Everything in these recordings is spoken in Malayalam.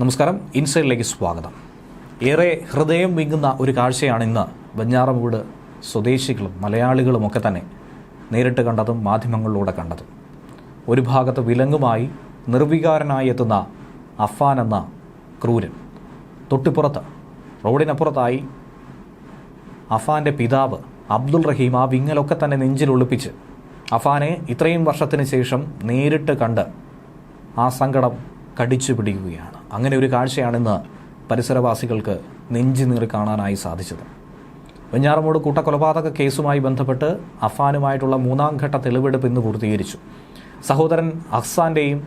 നമസ്കാരം. ഇൻസൈഡിലേക്ക് സ്വാഗതം. ഏറെ ഹൃദയം വിങ്ങുന്ന ഒരു കാഴ്ചയാണ് ഇന്ന് ബഞ്ഞാറമൂട് സ്വദേശികളും മലയാളികളും ഒക്കെ തന്നെ നേരിട്ട് കണ്ടതും മാധ്യമങ്ങളിലൂടെ കണ്ടതും. ഒരു ഭാഗത്ത് വിലങ്ങുമായി നിർവികാരനായി എത്തുന്ന അഫാൻ എന്ന ക്രൂരൻ. തൊട്ടിപ്പുറത്ത് റോഡിനപ്പുറത്തായി അഫാന്റെ പിതാവ് അബ്ദുൾ റഹീം ആ വിങ്ങലൊക്കെ തന്നെ നെഞ്ചിൽ ഒളിപ്പിച്ച് അഫാനെ ഇത്രയും വർഷത്തിന് ശേഷം നേരിട്ട് കണ്ട് ആ സങ്കടം കടിച്ചു പിടിക്കുകയാണ് അങ്ങനെ ഒരു കാഴ്ചയാണിന്ന് പരിസരവാസികൾക്ക് നെഞ്ചു നീറി കാണാനായി സാധിച്ചത്. വെഞ്ഞാറമൂട് കൂട്ടക്കൊലപാതക കേസുമായി ബന്ധപ്പെട്ട് അഫാനുമായിട്ടുള്ള മൂന്നാം ഘട്ട തെളിവെടുപ്പ് ഇന്ന് പൂർത്തീകരിച്ചു. സഹോദരൻ അഹ്സാന്റെയും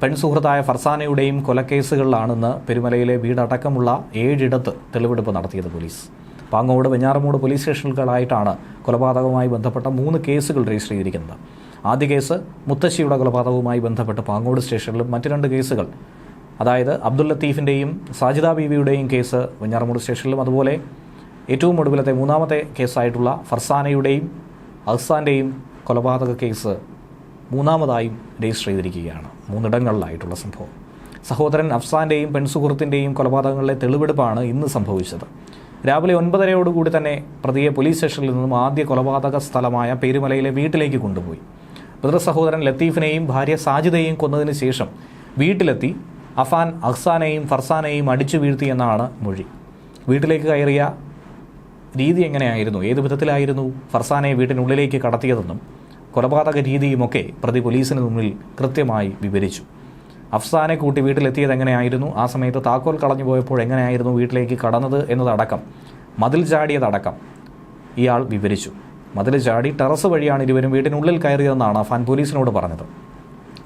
പെൺസുഹൃത്തായ ഫർസാനയുടെയും കൊലക്കേസുകളിലാണെന്ന് പെരുമലയിലെ വീടടക്കമുള്ള ഏഴിടത്ത് തെളിവെടുപ്പ് നടത്തിയത് പോലീസ്. പാങ്ങോട് വെഞ്ഞാറമൂട് പോലീസ് സ്റ്റേഷനുകളായിട്ടാണ് കൊലപാതകവുമായി ബന്ധപ്പെട്ട മൂന്ന് കേസുകൾ രജിസ്റ്റർ ചെയ്തിരിക്കുന്നത്. ആദ്യ കേസ് മുത്തശ്ശിയുടെ കൊലപാതകവുമായി ബന്ധപ്പെട്ട് പാങ്ങോട് സ്റ്റേഷനിലും മറ്റ് രണ്ട് കേസുകൾ അതായത് അബ്ദുൽ ലത്തീഫിന്റെയും സാജിദ ബീവിയുടെയും കേസ് വെഞ്ഞാറമൂട് സ്റ്റേഷനിലും അതുപോലെ ഏറ്റവും ഒടുവിലത്തെ മൂന്നാമത്തെ കേസായിട്ടുള്ള ഫർസാനയുടെയും അഹ്സാന്റെയും കൊലപാതക കേസ് മൂന്നാമതായും രജിസ്റ്റർ ചെയ്തിരിക്കുകയാണ്. മൂന്നിടങ്ങളിലായിട്ടുള്ള സംഭവം. സഹോദരൻ അഫ്സാന്റെയും പെൺസുഹൃത്തിന്റെയും കൊലപാതകങ്ങളിലെ തെളിവെടുപ്പാണ് ഇന്ന് സംഭവിച്ചത്. രാവിലെ ഒൻപതരയോടുകൂടി തന്നെ പ്രതിയെ പോലീസ് സ്റ്റേഷനിൽ നിന്നും ആദ്യ കൊലപാതക സ്ഥലമായ പേരുമലയിലെ വീട്ടിലേക്ക് കൊണ്ടുപോയി. പിതൃ സഹോദരൻ ലത്തീഫിനെയും ഭാര്യ സാജിദയെയും കൊന്നതിന് ശേഷം വീട്ടിലെത്തി അഫാൻ അഹ്സാനെയും ഫർസാനെയും അടിച്ചു വീഴ്ത്തിയെന്നാണ് മൊഴി. വീട്ടിലേക്ക് കയറിയ രീതി എങ്ങനെയായിരുന്നു? ഏത് വിധത്തിലായിരുന്നു ഫർസാനെ വീട്ടിനുള്ളിലേക്ക് കടത്തിയതെന്നും കൊലപാതക രീതിയുമൊക്കെ പ്രതി പോലീസിന് മുന്നിൽ കൃത്യമായി വിവരിച്ചു. അഫ്സാനെ കൂട്ടി വീട്ടിലെത്തിയത് എങ്ങനെയായിരുന്നു? ആ സമയത്ത് താക്കോൽ കളഞ്ഞു പോയപ്പോൾ എങ്ങനെയായിരുന്നു വീട്ടിലേക്ക് കടന്നത് എന്നതടക്കം മതിൽ ചാടിയതടക്കം ഇയാൾ വിവരിച്ചു. മതിൽ ചാടി ടെറസ് വഴിയാണ് ഇരുവരും വീട്ടിനുള്ളിൽ കയറിയതെന്നാണ് അഫാൻ പോലീസിനോട് പറഞ്ഞത്.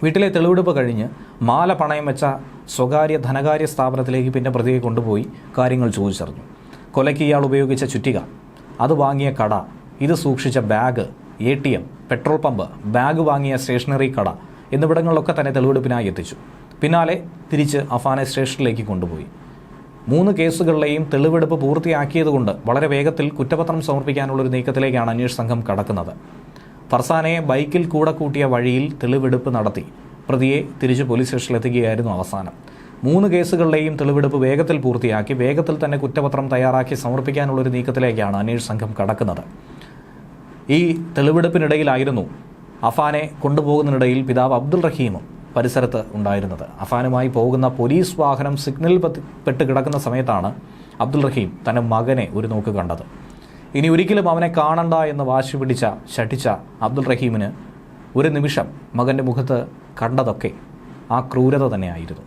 വീട്ടിലെ തെളിവെടുപ്പ് കഴിഞ്ഞ് മാല പണയം വെച്ച സ്വകാര്യ ധനകാര്യ സ്ഥാപനത്തിലേക്ക് പിന്നെ പ്രതിയെ കൊണ്ടുപോയി കാര്യങ്ങൾ ചോദിച്ചറിഞ്ഞു. കൊലയ്ക്ക് ഇയാൾ ഉപയോഗിച്ച ചുറ്റിക അത് വാങ്ങിയ കട ഇത് സൂക്ഷിച്ച bag A T M petrol pump bag വാങ്ങിയ സ്റ്റേഷനറി കട എന്നിവിടങ്ങളിലൊക്കെ തന്നെ തെളിവെടുപ്പിനായി എത്തിച്ചു. പിന്നാലെ തിരിച്ച് അഫാനെ സ്റ്റേഷനിലേക്ക് കൊണ്ടുപോയി. മൂന്ന് കേസുകളിലെയും തെളിവെടുപ്പ് പൂർത്തിയാക്കിയതുകൊണ്ട് വളരെ വേഗത്തിൽ കുറ്റപത്രം സമർപ്പിക്കാനുള്ള ഒരു നീക്കത്തിലേക്കാണ് അന്വേഷണ സംഘം കടക്കുന്നത്. ഫർസാനയെ ബൈക്കിൽ കൂടെ കൂട്ടിയ വഴിയിൽ തെളിവെടുപ്പ് നടത്തി. പ്രതിയെ തിരിച്ച് പോലീസ് സ്റ്റേഷനിലെത്തുകയായിരുന്നു അവസാനം. മൂന്ന് കേസുകളുടെയും തെളിവെടുപ്പ് വേഗത്തിൽ പൂർത്തിയാക്കി വേഗത്തിൽ തന്നെ കുറ്റപത്രം തയ്യാറാക്കി സമർപ്പിക്കാനുള്ള ഒരു നീക്കത്തിലേക്കാണ് അന്വേഷണ സംഘം കടക്കുന്നത്. ഈ തെളിവെടുപ്പിനിടയിലായിരുന്നു അഫാനെ കൊണ്ടുപോകുന്നതിനിടയിൽ പിതാവ് അബ്ദുൾ റഹീമും പരിസരത്ത് ഉണ്ടായിരുന്നത്. അഫാനുമായി പോകുന്ന പോലീസ് വാഹനം സിഗ്നലിൽ പെട്ട് കിടക്കുന്ന സമയത്താണ് അബ്ദുൾ റഹീം തന്റെ മകനെ ഒരു നോക്ക് കണ്ടത്. ഇനി ഒരിക്കലും അവനെ കാണണ്ട എന്ന് വാശി പിടിച്ച ശഠിച്ച അബ്ദുൾ റഹീമിന് ഒരു നിമിഷം മകന്റെ മുഖത്ത് കണ്ടതൊക്കെ ആ ക്രൂരത തന്നെയായിരുന്നു.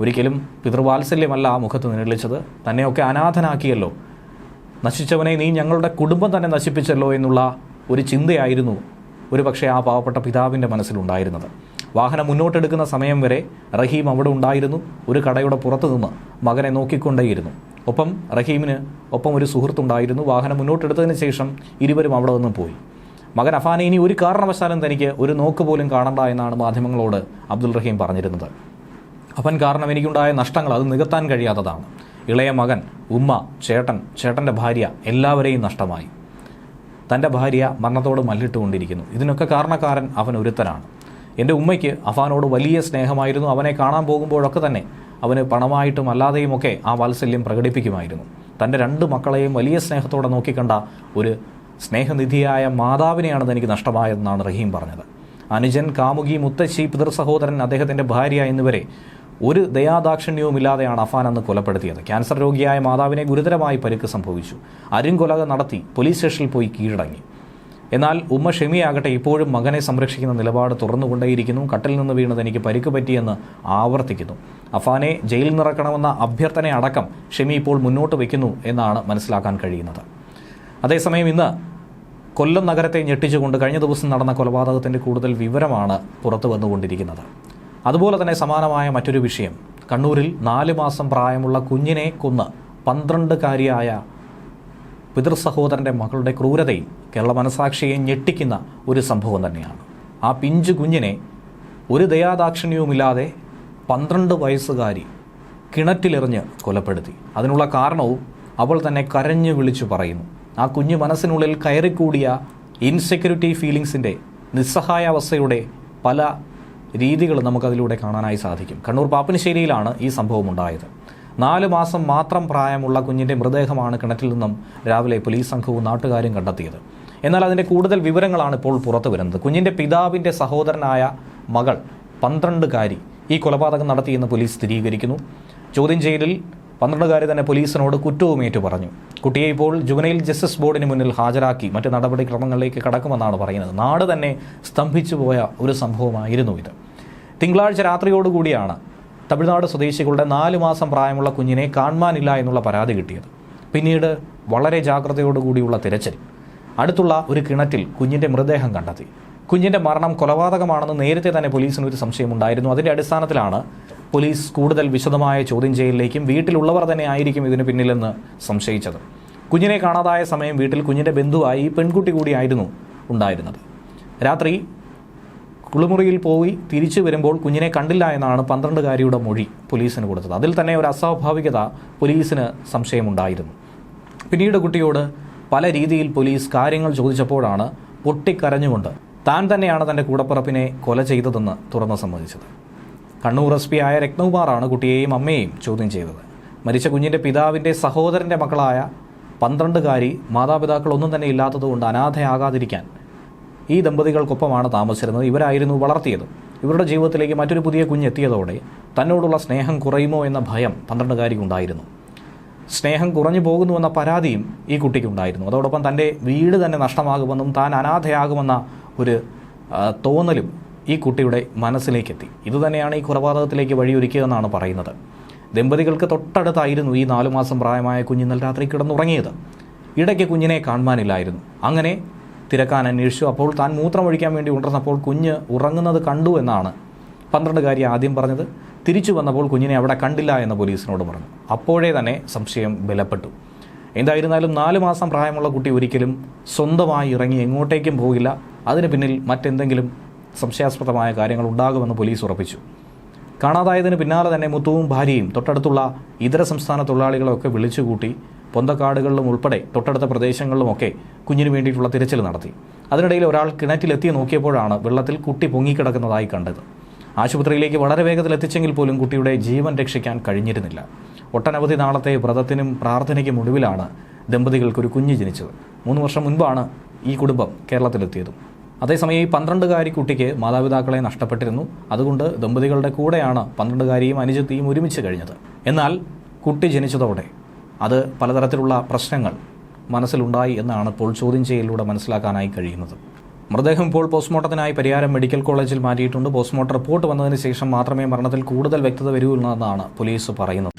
ഒരിക്കലും പിതൃവാത്സല്യമല്ല ആ മുഖത്ത് നിഴലിച്ചത്. തന്നെയൊക്കെ അനാഥനാക്കിയല്ലോ. നശിച്ചവനെ നീ ഞങ്ങളുടെ കുടുംബം തന്നെ നശിപ്പിച്ചല്ലോ എന്നുള്ള ഒരു ചിന്തയായിരുന്നു ഒരു പക്ഷേ ആ പാവപ്പെട്ട പിതാവിന്റെ മനസ്സിലുണ്ടായിരുന്നത്. വാഹനം മുന്നോട്ടെടുക്കുന്ന സമയം വരെ റഹീം അവിടെ ഉണ്ടായിരുന്നു. ഒരു കടയുടെ പുറത്തു നിന്ന് മകനെ നോക്കിക്കൊണ്ടേയിരുന്നു. ഒപ്പം റഹീമിന് ഒപ്പം ഒരു സുഹൃത്തുണ്ടായിരുന്നു. വാഹനം മുന്നോട്ടെടുത്തതിന് ശേഷം ഇരുവരും അവിടെ നിന്ന് പോയി. മകൻ അഫാനെ ഇനി ഒരു കാരണവശാലും തനിക്ക് ഒരു നോക്ക് പോലും കാണണ്ട എന്നാണ് മാധ്യമങ്ങളോട് അബ്ദുൽ റഹീം പറഞ്ഞിരുന്നത്. അവൻ കാരണം എനിക്കുണ്ടായ നഷ്ടങ്ങൾ അത് നികത്താൻ കഴിയാത്തതാണ്. ഇളയ മകൻ ഉമ്മ ചേട്ടൻ ചേട്ടന്റെ ഭാര്യ എല്ലാവരെയും നഷ്ടമായി. തന്റെ ഭാര്യ മരണത്തോട് മല്ലിട്ടുകൊണ്ടിരിക്കുന്നു. ഇതിനൊക്കെ കാരണക്കാരൻ അവൻ ഒരുത്തനാണ്. എന്റെ ഉമ്മയ്ക്ക് അഫാനോട് വലിയ സ്നേഹമായിരുന്നു. അവനെ കാണാൻ പോകുമ്പോഴൊക്കെ തന്നെ അവന് പണമായിട്ടും അല്ലാതെയുമൊക്കെ ആ വാത്സല്യം പ്രകടിപ്പിക്കുമായിരുന്നു. തന്റെ രണ്ട് മക്കളെയും വലിയ സ്നേഹത്തോടെ നോക്കിക്കണ്ട ഒരു സ്നേഹനിധിയായ മാതാവിനെയാണ് തനിക്ക് നഷ്ടമായതെന്നാണ് റഹീം പറഞ്ഞത്. അനുജൻ കാമുകി മുത്തശ്ശി പിതൃ സഹോദരൻ അദ്ദേഹത്തിന്റെ ഭാര്യ എന്നിവരെ ഒരു ദയാദാക്ഷിണ്യവുമില്ലാതെയാണ് അഫാൻ അന്ന് കൊലപ്പെടുത്തിയത്. ക്യാൻസർ രോഗിയായ മാതാവിനെ ഗുരുതരമായി പരുക്ക് സംഭവിച്ചു. അരുംകൊലക നടത്തി പോലീസ് സ്റ്റേഷനിൽ പോയി കീഴടങ്ങി. എന്നാൽ ഉമ്മ ഷെമിയാകട്ടെ ഇപ്പോഴും മകനെ സംരക്ഷിക്കുന്ന നിലപാട് തുറന്നുകൊണ്ടേയിരിക്കുന്നു. കട്ടിൽ നിന്ന് വീണത് എനിക്ക് പരിക്ക് പറ്റിയെന്ന് ആവർത്തിക്കുന്നു. അഫാനെ ജയിലിൽ നിറക്കണമെന്ന അഭ്യർത്ഥന അടക്കം ഷെമി ഇപ്പോൾ മുന്നോട്ട് വയ്ക്കുന്നു എന്നാണ് മനസ്സിലാക്കാൻ കഴിയുന്നത്. അതേസമയം ഇന്ന് കൊല്ലം നഗരത്തെ ഞെട്ടിച്ചുകൊണ്ട് കഴിഞ്ഞ ദിവസം നടന്ന കൊലപാതകത്തിന്റെ കൂടുതൽ വിവരമാണ് പുറത്തു വന്നുകൊണ്ടിരിക്കുന്നത്. അതുപോലെ തന്നെ സമാനമായ മറ്റൊരു വിഷയം. കണ്ണൂരിൽ നാല് മാസം പ്രായമുള്ള കുഞ്ഞിനെ കൊന്ന് പന്ത്രണ്ടുകാരിയായ പിതൃ സഹോദരന്റെ മകളുടെ ക്രൂരതയും കേരള മനസാക്ഷിയെ ഞെട്ടിക്കുന്ന ഒരു സംഭവം തന്നെയാണ്. ആ പിഞ്ചു കുഞ്ഞിനെ ഒരു ദയാദാക്ഷിണ്യവുമില്ലാതെ പന്ത്രണ്ട് വയസ്സുകാരി കിണറ്റിലെറിഞ്ഞ് കൊലപ്പെടുത്തി. അതിനുള്ള കാരണവും അവൾ തന്നെ കരഞ്ഞു വിളിച്ചു പറയുന്നു. ആ കുഞ്ഞു മനസ്സിനുള്ളിൽ കയറിക്കൂടിയ ഇൻസെക്യൂരിറ്റി ഫീലിങ്സിന്റെ നിസ്സഹായാവസ്ഥയുടെ പല രീതികൾ നമുക്കതിലൂടെ കാണാനായി സാധിക്കും. കണ്ണൂർ പാപ്പനശ്ശേരിയിലാണ് ഈ സംഭവം ഉണ്ടായത്. നാല് മാസം മാത്രം പ്രായമുള്ള കുഞ്ഞിന്റെ മൃതദേഹമാണ് കിണറ്റിൽ നിന്നും രാവിലെ പോലീസ് സംഘവും നാട്ടുകാരും കണ്ടെത്തിയത്. എന്നാൽ അതിന്റെ കൂടുതൽ വിവരങ്ങളാണ് ഇപ്പോൾ പുറത്തു വരുന്നത്. കുഞ്ഞിന്റെ പിതാവിന്റെ സഹോദരനായ മകൾ പന്ത്രണ്ടുകാരി ഈ കൊലപാതകം നടത്തിയെന്ന് പോലീസ് സ്ഥിരീകരിക്കുന്നു. ചോദ്യം ചെയ്യലിൽ പന്ത്രണ്ടുകാരി തന്നെ പോലീസിനോട് കുറ്റവും ഏറ്റു പറഞ്ഞു കുട്ടിയെ ഇപ്പോൾ ജുവനൈൽ ജസ്റ്റിസ് ബോർഡിന് മുന്നിൽ ഹാജരാക്കി മറ്റ് നടപടിക്രമങ്ങളിലേക്ക് കടക്കുമെന്നാണ് പറയുന്നത്. നാട് തന്നെ സ്തംഭിച്ചു പോയ ഒരു സംഭവമായിരുന്നു ഇത്. തിങ്കളാഴ്ച രാത്രിയോടുകൂടിയാണ് തമിഴ്നാട് സ്വദേശികളുടെ നാല് മാസം പ്രായമുള്ള കുഞ്ഞിനെ കാണുവാനില്ല എന്നുള്ള പരാതി കിട്ടിയത്. പിന്നീട് വളരെ ജാഗ്രതയോടുകൂടിയുള്ള തിരച്ചിൽ. അടുത്തുള്ള ഒരു കിണറ്റിൽ കുഞ്ഞിന്റെ മൃതദേഹം കണ്ടെത്തി. കുഞ്ഞിന്റെ മരണം കൊലപാതകമാണെന്ന് നേരത്തെ തന്നെ പോലീസിന് ഒരു സംശയമുണ്ടായിരുന്നു അതിന്റെ അടിസ്ഥാനത്തിലാണ് പോലീസ് കൂടുതൽ വിശദമായ ചോദ്യം ചെയ്യലിലേക്കും വീട്ടിലുള്ളവർ തന്നെ ആയിരിക്കും ഇതിന് പിന്നിലെന്ന് സംശയിച്ചത്. കുഞ്ഞിനെ കാണാതായ സമയം വീട്ടിൽ കുഞ്ഞിന്റെ ബന്ധുവായി പെൺകുട്ടി കൂടിയായിരുന്നു ഉണ്ടായിരുന്നത്. രാത്രി കുളിമുറിയിൽ പോയി തിരിച്ചു വരുമ്പോൾ കുഞ്ഞിനെ കണ്ടില്ല എന്നാണ് പന്ത്രണ്ടുകാരിയുടെ മൊഴി പോലീസിന് കൊടുത്തത്. അതിൽ തന്നെ ഒരു അസ്വാഭാവികത പോലീസിന് സംശയമുണ്ടായിരുന്നു. പിന്നീട് കുട്ടിയോട് പല രീതിയിൽ പോലീസ് കാര്യങ്ങൾ ചോദിച്ചപ്പോഴാണ് പൊട്ടിക്കരഞ്ഞുകൊണ്ട് താൻ തന്നെയാണ് തന്റെ കൂടപ്പിറപ്പിനെ കൊല ചെയ്തതെന്ന് തുറന്നു സമ്മതിച്ചത്. കണ്ണൂർ എസ് പി ആയ രത്നകുമാറാണ് കുട്ടിയെയും അമ്മയെയും ചോദ്യം ചെയ്തത്. മരിച്ച കുഞ്ഞിന്റെ പിതാവിന്റെ സഹോദരന്റെ മക്കളായ പന്ത്രണ്ടുകാരി മാതാപിതാക്കളൊന്നും തന്നെ ഇല്ലാത്തതുകൊണ്ട് അനാഥയാകാതിരിക്കാൻ ഈ ദമ്പതികൾക്കൊപ്പമാണ് താമസിച്ചിരുന്നത്. ഇവരായിരുന്നു വളർത്തിയത്. ഇവരുടെ ജീവിതത്തിലേക്ക് മറ്റൊരു പുതിയ കുഞ്ഞെത്തിയതോടെ തന്നോടുള്ള സ്നേഹം കുറയുമോ എന്ന ഭയം പന്ത്രണ്ടുകാരിക്കുണ്ടായിരുന്നു സ്നേഹം കുറഞ്ഞു പോകുന്നുവെന്ന പരാതിയും ഈ കുട്ടിക്കുണ്ടായിരുന്നു അതോടൊപ്പം തന്റെ വീട് തന്നെ നഷ്ടമാകുമെന്നും താൻ അനാഥയാകുമെന്ന ഒരു തോന്നലും ഈ കുട്ടിയുടെ മനസ്സിലേക്കെത്തി. ഇതുതന്നെയാണ് ഈ കൊലപാതകത്തിലേക്ക് വഴിയൊരുക്കിയതെന്നാണ് പറയുന്നത്. ദമ്പതികൾക്ക് തൊട്ടടുത്തായിരുന്നു ഈ നാലു മാസം പ്രായമായ കുഞ്ഞിന്നൽ രാത്രി കിടന്നുറങ്ങിയത്. ഇടയ്ക്ക് കുഞ്ഞിനെ കാണുവാനില്ലായിരുന്നു. അങ്ങനെ തിരക്കാൻ അന്വേഷിച്ചു. അപ്പോൾ താൻ മൂത്രമൊഴിക്കാൻ വേണ്ടി ഉണർന്നപ്പോൾ കുഞ്ഞ് ഉറങ്ങുന്നത് കണ്ടു എന്നാണ് പന്ത്രണ്ടുകാരി ആദ്യം പറഞ്ഞത്. തിരിച്ചു വന്നപ്പോൾ കുഞ്ഞിനെ അവിടെ കണ്ടില്ല എന്ന് പോലീസിനോട് പറഞ്ഞു. അപ്പോഴേ തന്നെ സംശയം ബലപ്പെട്ടു. എന്തായിരുന്നാലും നാല് മാസം പ്രായമുള്ള കുട്ടി ഒരിക്കലും സ്വന്തമായി ഇറങ്ങി എങ്ങോട്ടേക്കും പോകില്ല. അതിന് പിന്നിൽ മറ്റെന്തെങ്കിലും സംശയാസ്പദമായ കാര്യങ്ങൾ ഉണ്ടാകുമെന്ന് പോലീസ് ഉറപ്പിച്ചു. കാണാതായതിന് പിന്നാലെ തന്നെ മുത്തുവും ഭാര്യയും തൊട്ടടുത്തുള്ള ഇതര സംസ്ഥാന തൊഴിലാളികളെയൊക്കെ വിളിച്ചുകൂട്ടി പൊന്തക്കാടുകളിലും ഉൾപ്പെടെ തൊട്ടടുത്ത പ്രദേശങ്ങളിലുമൊക്കെ കുഞ്ഞിന് വേണ്ടിയിട്ടുള്ള തിരച്ചിൽ നടത്തി. അതിനിടയിൽ ഒരാൾ കിണറ്റിലെത്തി നോക്കിയപ്പോഴാണ് വെള്ളത്തിൽ കുട്ടി പൊങ്ങിക്കിടക്കുന്നതായി കണ്ടത്. ആശുപത്രിയിലേക്ക് വളരെ വേഗത്തിൽ എത്തിച്ചെങ്കിൽ പോലും കുട്ടിയുടെ ജീവൻ രക്ഷിക്കാൻ കഴിഞ്ഞിരുന്നില്ല. ഒട്ടനവധി നാളത്തെ വ്രതത്തിനും പ്രാർത്ഥനയ്ക്കും ഒടുവിലാണ് ദമ്പതികൾക്കൊരു കുഞ്ഞ് ജനിച്ചത്. മൂന്ന് വർഷം മുൻപാണ് ഈ കുടുംബം കേരളത്തിലെത്തിയതും. അതേസമയം ഈ പന്ത്രണ്ടുകാരി കുട്ടിക്ക് മാതാപിതാക്കളെ നഷ്ടപ്പെട്ടിരുന്നു. അതുകൊണ്ട് ദമ്പതികളുടെ കൂടെയാണ് പന്ത്രണ്ടുകാരിയും അനുജത്തിയും ഒരുമിച്ച് കഴിഞ്ഞത്. എന്നാൽ കുട്ടി ജനിച്ചതോടെ അത് പലതരത്തിലുള്ള പ്രശ്നങ്ങൾ മനസ്സിലുണ്ടായി എന്നാണ് ഇപ്പോൾ ചോദ്യം ചെയ്യലിലൂടെ മനസ്സിലാക്കാനായി കഴിയുന്നത്. മൃതദേഹം ഇപ്പോൾ പോസ്റ്റ്മോർട്ടത്തിനായി പരിയാരം മെഡിക്കൽ കോളേജിൽ മാറ്റിയിട്ടുണ്ട്. പോസ്റ്റ്മോർട്ടം റിപ്പോർട്ട് വന്നതിന് ശേഷം മാത്രമേ മരണത്തിൽ കൂടുതൽ വ്യക്തത വരൂ എന്നാണ് പോലീസ് പറയുന്നത്.